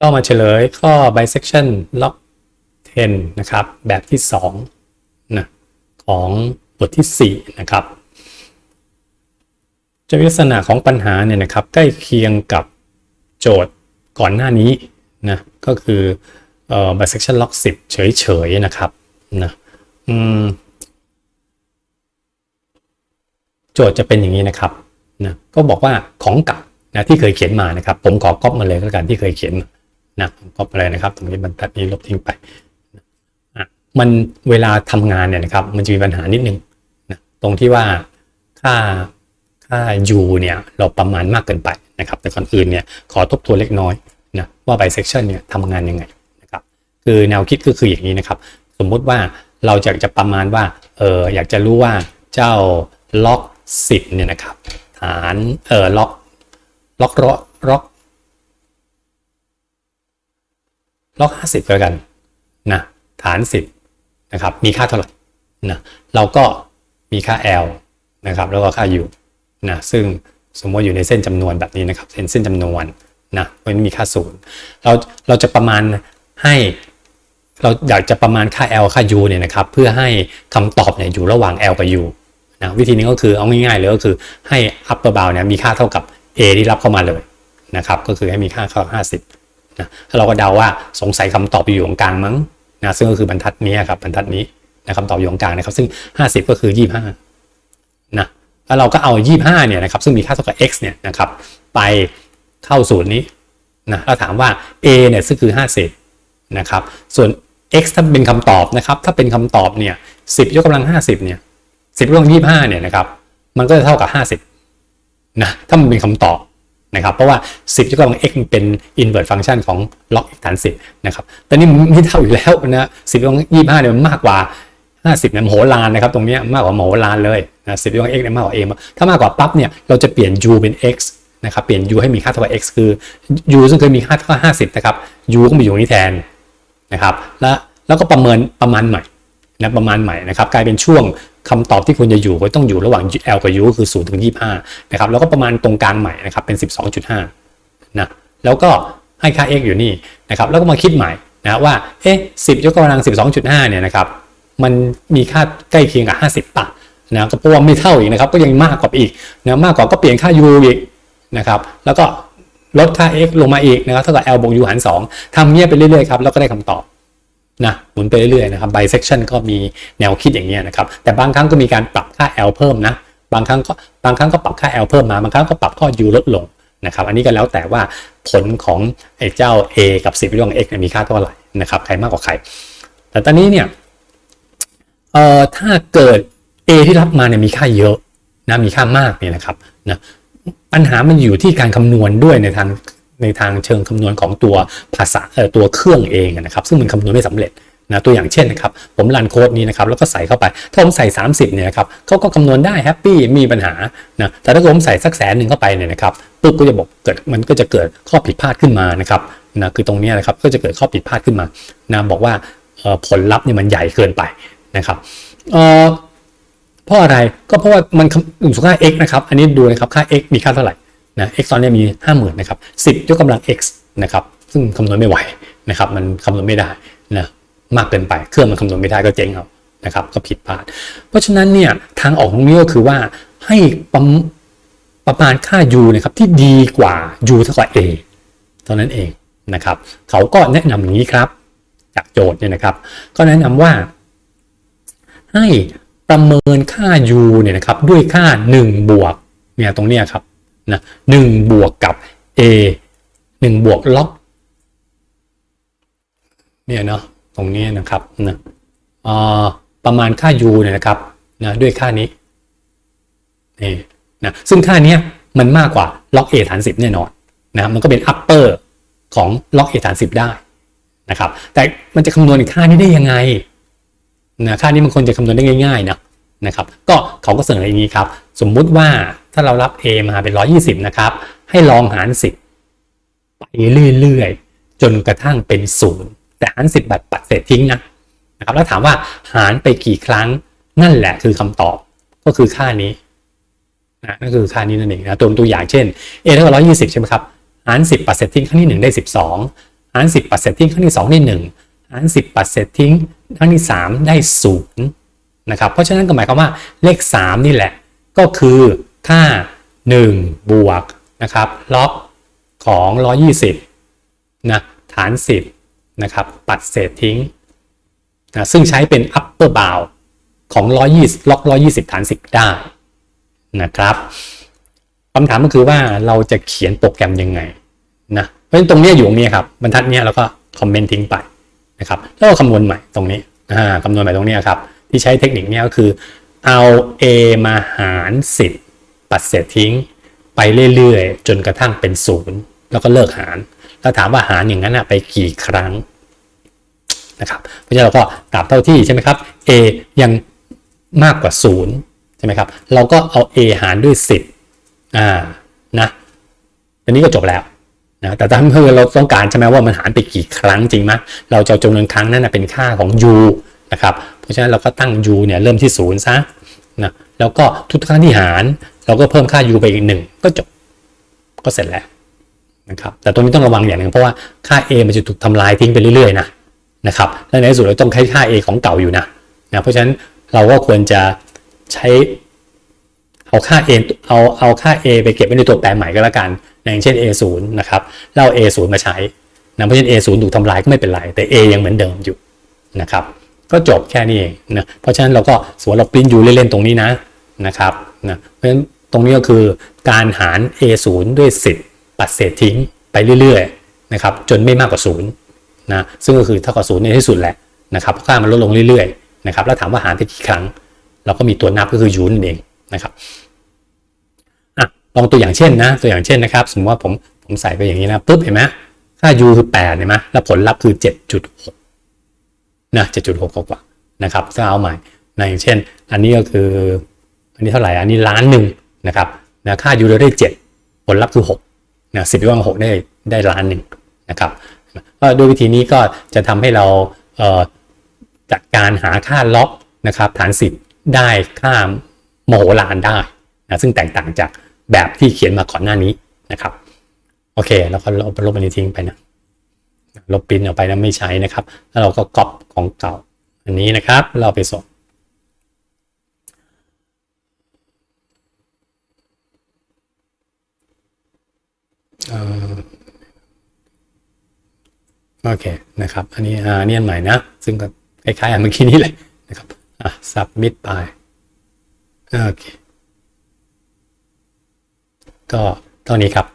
ก็มาเฉลยข้อ bisection log 10 นะครับ แบบที่2นะของบทที่ 4 นะครับ จะลักษณะของปัญหาเนี่ยนะครับ ใกล้เคียงกับโจทย์ก่อนหน้านี้นะก็คือเอ่อ bisection log 10 เฉยๆ นะครับนะอืมโจทย์จะเป็นอย่างนี้นะครับนะก็บอกว่าของเก่านะที่เคยเขียนมานะครับ ผมขอก๊อปมาเลยก็แล้วกันที่เคยเขียนมา นะก๊อปเลยนะครับ ตรงนี้บรรทัดนี้ลบทิ้งไปอะมันเวลาทำงานเนี่ยนะครับ มันจะมีปัญหานิดนึงนะตรงที่ว่าค่าค่า u เนี่ยเราประมาณมากเกินไปนะครับ แต่ก่อนอื่นเนี่ยขอทบทวนเล็กน้อยนะว่า bisection เนี่ยทำงานยังไงนะครับคือแนวคิดก็คืออย่างนี้นะครับ สมมุติว่าเราจะจะประมาณว่าเอออยากจะรู้ว่าเจ้าล็อก10เนี่ยนะครับฐานเออล็อกล็อกล็อก ล็อกล็อก50แล้วกันนะฐาน 10นะครับมีค่าเท่าไหร่นะเราก็มีค่า L นะครับแล้วก็ค่า U นะซึ่งสมมติอยู่ในเส้นจำนวนแบบนี้นะครับเส้นเส้นจำนวนนะมันมีค่าศูนย์เราเราจะประมาณให้เราอยากจะประมาณค่า L ค่า U เนี่ยนะครับเพื่อให้คำตอบเนี่ยอยู่ระหว่าง L กับ U นะวิธีนี้ก็คือเอาง่ายๆเลยก็คือให้ upper bound เนี่ยมีค่าเท่ากับ A ที่รับเข้ามาเลยนะครับก็คือให้มีค่าเข้า50 นะเราก็เดาว่าสงสัยคำตอบอยู่ตรงกลางมั้งนะซึ่งก็คือบรรทัดนี้ครับบรรทัดนี้นะคำตอบอยู่ตรงกลางนะครับ ซึ่ง 50 ก็คือ 25นะแล้วเราก็เอา 25เนี่ยนะครับซึ่งมีค่าเท่ากับ x เนี่ยนะครับไปเข้าสูตรนี้นะเราถามว่า A เนี่ยซึ่งคือ 50นะครับส่วน x ถ้าเป็นคำตอบนะครับถ้าเป็นคำตอบเนี่ย10 ยกกำลัง 50เนี่ย10ยกกำลัง25เนี่ยนะครับมันก็จะเท่ากับ 50นะถ้ามันเป็นคำตอบ นะครับเพราะว่า 10ยกกำลัง x มันเป็น invert function ของ log x ฐาน 10นะครับแต่นี่มันไม่เท่าอยู่แล้วนะ10ยกกำลัง25เนี่ยมันมากกว่า 50เนี่ยมโหฬารนะครับตรงนี้มากกว่ามโหฬารเลยนะ10ยกกำลัง x เนี่ยมากกว่า a ถ้ามากกว่าปั๊บเนี่ยเราจะเปลี่ยน u เป็น x นะครับเปลี่ยน u ให้มีค่าเท่ากับ x คือ u ซึ่งเคยมีค่าเท่ากับ50นะครับ u ก็มาอยู่ตรงนี้แทนนะครับแล้วแล้วก็ประเมินประมาณใหม่นะประมาณใหม่นะครับกลายเป็นช่วง คำตอบที่ควรจะอยู่ก็ต้องอยู่ระหว่าง L กับ U ก็คือ0ถึง25นะครับแล้วก็ประมาณตรงกลางใหม่นะครับเป็น 12.5นะแล้วก็ให้ค่า x อยู่นี่นะครับแล้วก็มาคิดใหม่นะว่าเอ๊ะ10 ยกกำลัง 12.5เนี่ยนะครับมันมีค่าใกล้เคียงกับ 50ป่ะนะก็เพราะว่าไม่เท่าอีกนะครับก็ยังมากกว่าอีกนะมากกว่าก็เปลี่ยนค่า u อีกนะครับแล้วก็ลดค่า x ลงมาอีกนะครับเท่ากับ l บวก u หาร2ทำเงี้ยไปเรื่อยๆครับแล้วก็ได้คำตอบ นะหมุนไปเรื่อยๆนะครับ bisection ก็มีแนวคิดอย่างเงี้ยนะครับ แต่บางครั้งก็มีการปรับค่า l เพิ่มนะ บางครั้งก็บางครั้งก็ปรับค่า l เพิ่มมา บางครั้งก็ปรับข้อ u ลดลงนะครับ อันนี้ก็แล้วแต่ว่าผลของไอ้เจ้า a กับ10เรื่อง x มีค่าเท่าไหร่นะครับ ใครมากกว่าใคร แต่ตอนนี้เนี่ย เอ่อ ถ้าเกิด a ที่รับมาเนี่ยมีค่าเยอะนะ มีค่ามากเนี่ยนะครับ นะ ปัญหามันอยู่ที่การคำนวณด้วยในทาง ในทางเชิงคำนวณของตัวภาษาตัวเครื่องเองนะครับ ซึ่งมันคำนวณไม่สำเร็จนะตัวอย่างเช่นนะครับผมรันโค้ดนี้นะครับแล้วก็ใส่เข้าไป ถ้าผมใส่ 30เนี่ยนะครับเขาก็คำนวณได้แฮปปี้มีปัญหานะแต่ถ้าผมใส่สักแสนหนึ่งเข้าไปเนี่ยนะครับปุ๊บก็จะบอกเกิดมันก็จะเกิดข้อผิดพลาดขึ้นมานะครับนะคือตรงนี้นะครับก็จะเกิดข้อผิดพลาดขึ้นมานะบอกว่าผลลัพธ์เนี่ยมันใหญ่เกินไปนะครับเอ่อเพราะอะไรก็เพราะว่ามันสูงค่า x นะครับอันนี้ดูนะครับค่า x มีค่าเท่าไหร่ นะ x ตอนนี้มี50,000นะครับ10ยกกำลัง x นะครับซึ่งคำนวณไม่ไหวนะครับมันคำนวณไม่ได้นะมากเกินไปเครื่องมันคำนวณไม่ได้ก็เจ๊งเอานะครับก็ผิดพลาด เพราะฉะนั้นเนี่ยทางออกตรงนี้ก็คือว่าให้ประประมาณค่า u นะครับที่ดีกว่า u เท่ากับ a เท่านั้นเองนะครับเขาก็แนะนำอย่างนี้ครับ จากโจทย์เนี่ยนะครับ ก็แนะนำว่าให้ประเมินค่า u เนี่ยนะครับด้วยค่า 1 บวกเนี่ยตรงเนี้ยครับ นะหนึ่งบวกกับ a 1 บวกล็อกเนี่ยเนาะตรงนี้นะครับนะประมาณค่า u เนี่ยนะครับนะด้วยค่านี้นี่นะซึ่งค่านี้มันมากกว่าล็อก a ฐาน 10 แน่นอนนะมันก็เป็น upper ของล็อก a ฐาน 10 ได้นะครับแต่มันจะคำนวณค่านี้ได้ยังไงนะค่านี้มันควรจะคำนวณได้ง่ายๆนะ นะครับก็เขาก็เสนออย่างนี้ครับ สมมุติว่าถ้าเรารับ A มาเป็น 120 นะครับ ให้ลองหาร 10 ไปเรื่อยๆ จนกระทั่งเป็น 0 แต่หาร 10 แบบปัดเศษทิ้งนะนะครับแล้วถามว่าหารไปกี่ครั้งนั่นแหละคือคำตอบก็คือค่านี้นะนั่นคือค่านี้นั่นเองนะตัวตัวอย่างเช่น A เท่ากับ120 ใช่ไหมครับหาร 10ปัดเศษทิ้งครั้งที่ 1 ได้ 12หาร 10ปัดเศษทิ้งครั้งที่ 2 ได้ 1หาร 10ปัดเศษทิ้งครั้งที่ 3 ได้ 0 นะครับเพราะฉะนั้นก็หมายความว่าเลข 3 นี่แหละ ก็คือค่า 1 บวกนะครับล็อกของ 120นะฐาน 10นะครับปัดเศษทิ้งนะซึ่งใช้เป็น upper bound ของ 120 ล็อก 120 ฐาน 10 ได้นะครับคำถามก็คือว่าเราจะเขียนโปรแกรมยังไงนะเพราะฉะนั้นตรงนี้อยู่ตรงนี้ครับบรรทัดนี้เราก็คอมเมนต์ทิ้งไปนะครับแล้วก็คำนวณใหม่ตรงนี้อ่าคำนวณใหม่ตรงนี้ครับ ที่ใช้เทคนิคนี้ก็คือเอา a มาหาร 10 ปัดเศษทิ้ง ไปเรื่อยๆ จนกระทั่งเป็นศูนย์แล้วก็เลิกหาร แล้วถามว่าหารอย่างนั้นไปกี่ครั้งนะครับเพราะฉะนั้นเราก็กลับเท่าที่ใช่ไหมครับ a ยังมากกว่า0ใช่ไหมครับเราก็เอา a หารด้วย 10อ่านะอันนี้ก็จบแล้วนะแต่ถ้าเพื่อเราต้องการใช่ไหมว่ามันหารไปกี่ครั้งจริงไหมเราจะจำนวนครั้งนั้นเป็นค่าของ u นะครับ ราะฉะนั้นเราก็ตั้ง u เนี่ยเริ่มที่0ซะนะแล้วก็ทุกครั้งที่หาร เราก็เพิ่มค่า u ไปอีกหนึ่งก็จบก็เสร็จแล้วนะครับแต่ตรงนี้ต้องระวังอย่างหนึ่งเพราะว่าค่า a มันจะถูกทำลายทิ้งไปเรื่อยๆนะนะครับและในที่สุดเราต้องใช้ค่า a ของเก่าอยู่นะนะเพราะฉะนั้นเราก็ควรจะใช้เอาค่า a เอาเอาค่า a ไปเก็บไว้ในตัวแปรใหม่ก็แล้วกันอย่างเช่น a 0นะครับเรา a 0มาใช้นะเพราะฉะนั้น a 0ถูกทำลายก็ไม่เป็นไรแต่ a ยังเหมือนเดิมอยู่นะครับ ก็จบแค่นี้เองนะเพราะฉะนั้นเราก็สมมติเราปริ้นอยู่เล่นๆตรงนี้นะนะครับนะเพราะฉะนั้นตรงนี้ก็คือการหาร a 0 ด้วย 10 ปัดเศษทิ้งไปเรื่อยๆนะครับจนไม่มากกว่า0นะซึ่งก็คือเท่ากับ0ในที่สุดแหละนะครับเพราะค่ามันลดลงเรื่อยๆนะครับแล้วถามว่าหารไปกี่ครั้ง เราก็มีตัวนับก็คือยูนั่นเองนะครับอะลองตัวอย่างเช่นนะตัวอย่างเช่นนะครับ สมมติว่าผมผมใส่ไปอย่างนี้นะปุ๊บเห็นไหมค่า u คือ8เห็นไหมแล้วผลลัพธ์คือ 7.6 นะ7.6กว่านะครับถ้าเอาใหม่นะอย่างเช่น อันนี้ก็คือ อันนี้เท่าไหร่อันนี้ล้านหนึ่งนะครับนะค่า u เรได้7ผลลัพธ์คือ6นะสิบยกกำลังหกได้ได้ล้านหนึ่งนะครับก็ด้วยวิธีนี้ก็จะทำให้เราเจัดการหาค่าล็อกนะครับฐานสิบได้ค่ามโหฬารได้นะซึ่งแตกต่างจากแบบที่เขียนมาก่อนหน้านี้นะครับ โอเค แล้วก็ลบลบอันนี้ทิ้งไปนะ ลบปริ้นออกไปนะไม่ใช้นะครับ แล้วเราก็ก๊อปของเก่า อันนี้นะครับเราไปส่งโอเคนะครับ อันนี้อ่านี่อันใหม่นะ ซึ่งก็คล้ายๆอันเมื่อกี้นี้เลยนะครับอะ submit ไปโอเคก็เท่านี้ครับ